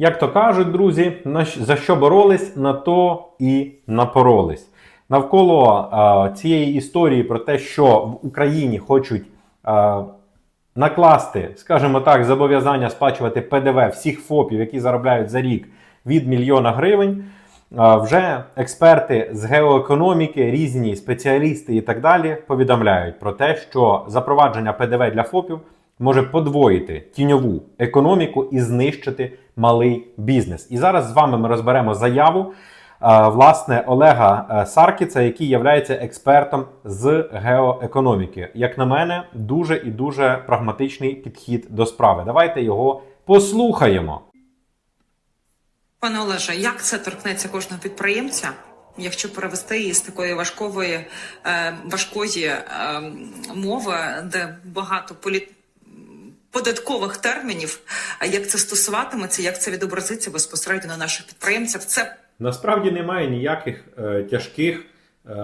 Як то кажуть, друзі, за що боролись, на то і напоролись. Навколо е, цієї історії про те, що в Україні хочуть е, накласти, скажімо так, зобов'язання сплачувати ПДВ всіх ФОПів, які заробляють за рік від мільйона гривень. е, Вже експерти з геоекономіки, різні спеціалісти і так далі повідомляють про те, що запровадження ПДВ для ФОПів може подвоїти тіньову економіку і знищити малий бізнес. І зараз з вами ми розберемо заяву е, власне Олега е, Саркіца, який є експертом з геоекономіки. Як на мене, дуже і дуже прагматичний підхід до справи. Давайте його послухаємо. Пане Олеже, як це торкнеться кожного підприємця, якщо перевести її з такої важкової, е, важкої мови, де багато полі... податкових термінів, а як це стосуватиметься, як це відобразиться безпосередньо на наших підприємців? Це Насправді немає ніяких е, тяжких, е,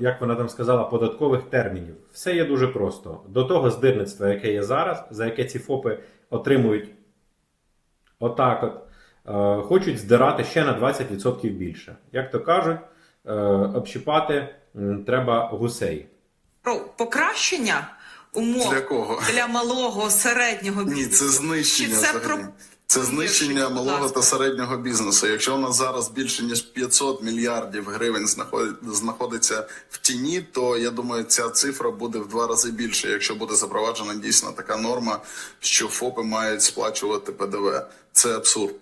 як вона там сказала, податкових термінів. Все є дуже просто. До того здирництва, яке є зараз, за яке ці ФОПи отримують отак от, е, хочуть здирати ще на 20% більше. Як то кажуть, е, общипати м, треба гусей. про покращення умов Для кого? для малого середнього Ні, бізнесу. це знищення. Чи це про Це знищення малого та середнього бізнесу. Якщо у нас зараз більше ніж 500 мільярдів гривень знаход- знаходиться в тіні, то я думаю, ця цифра буде в два рази більше, якщо буде запроваджена дійсно така норма, що ФОПи мають сплачувати ПДВ. Це абсурд.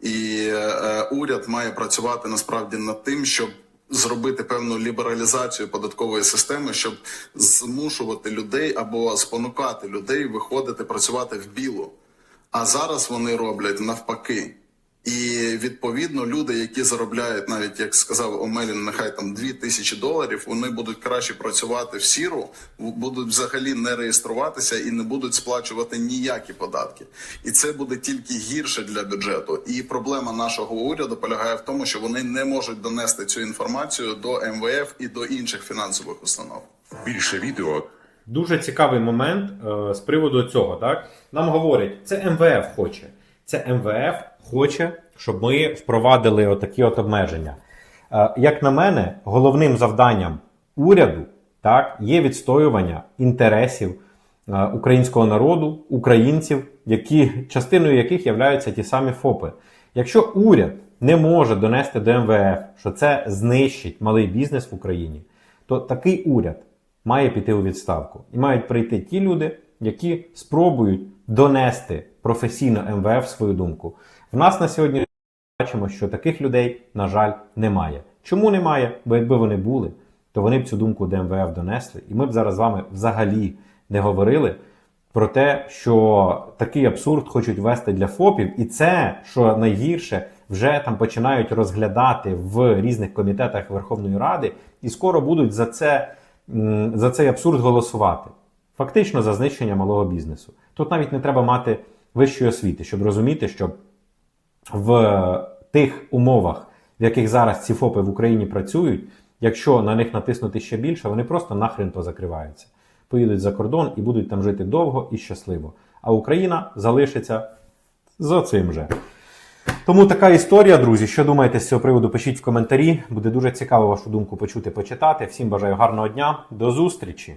І е, уряд має працювати насправді над тим, щоб зробити певну лібералізацію податкової системи, щоб змушувати людей або спонукати людей виходити працювати в білу. А зараз вони роблять навпаки. І відповідно люди, які заробляють, навіть як сказав Омелін, нехай там 2 тисячі доларів, вони будуть краще працювати в сіру, будуть взагалі не реєструватися і не будуть сплачувати ніякі податки. І це буде тільки гірше для бюджету. І проблема нашого уряду полягає в тому, що вони не можуть донести цю інформацію до МВФ і до інших фінансових установ. Більше відео Дуже цікавий момент е, з приводу цього. Так? Нам говорять, це МВФ хоче. Це МВФ хоче, щоб ми впровадили отакі от обмеження. Е, як на мене, головним завданням уряду так, є відстоювання інтересів е, українського народу, українців, які, частиною яких являються ті самі ФОПи. Якщо уряд не може донести до МВФ, що це знищить малий бізнес в Україні, то такий уряд має піти у відставку. І мають прийти ті люди, які спробують донести професійно МВФ свою думку. В нас на сьогодні бачимо, що таких людей, на жаль, немає. Чому немає? Бо якби вони були, то вони б цю думку до МВФ донесли, і ми б зараз з вами взагалі не говорили про те, що такий абсурд хочуть ввести для ФОПів, і це, що найгірше, вже там починають розглядати в різних комітетах Верховної Ради, і скоро будуть за це за цей абсурд голосувати. Фактично за знищення малого бізнесу. Тут навіть не треба мати вищої освіти, щоб розуміти, що в тих умовах, в яких зараз ці ФОПи в Україні працюють, якщо на них натиснути ще більше, вони просто нахрен позакриваються. Поїдуть за кордон і будуть там жити довго і щасливо. А Україна залишиться за цим же. Тому така історія, друзі. Що думаєте з цього приводу? Пишіть в коментарі. Буде дуже цікаво вашу думку почути, почитати. Всім бажаю гарного дня. До зустрічі!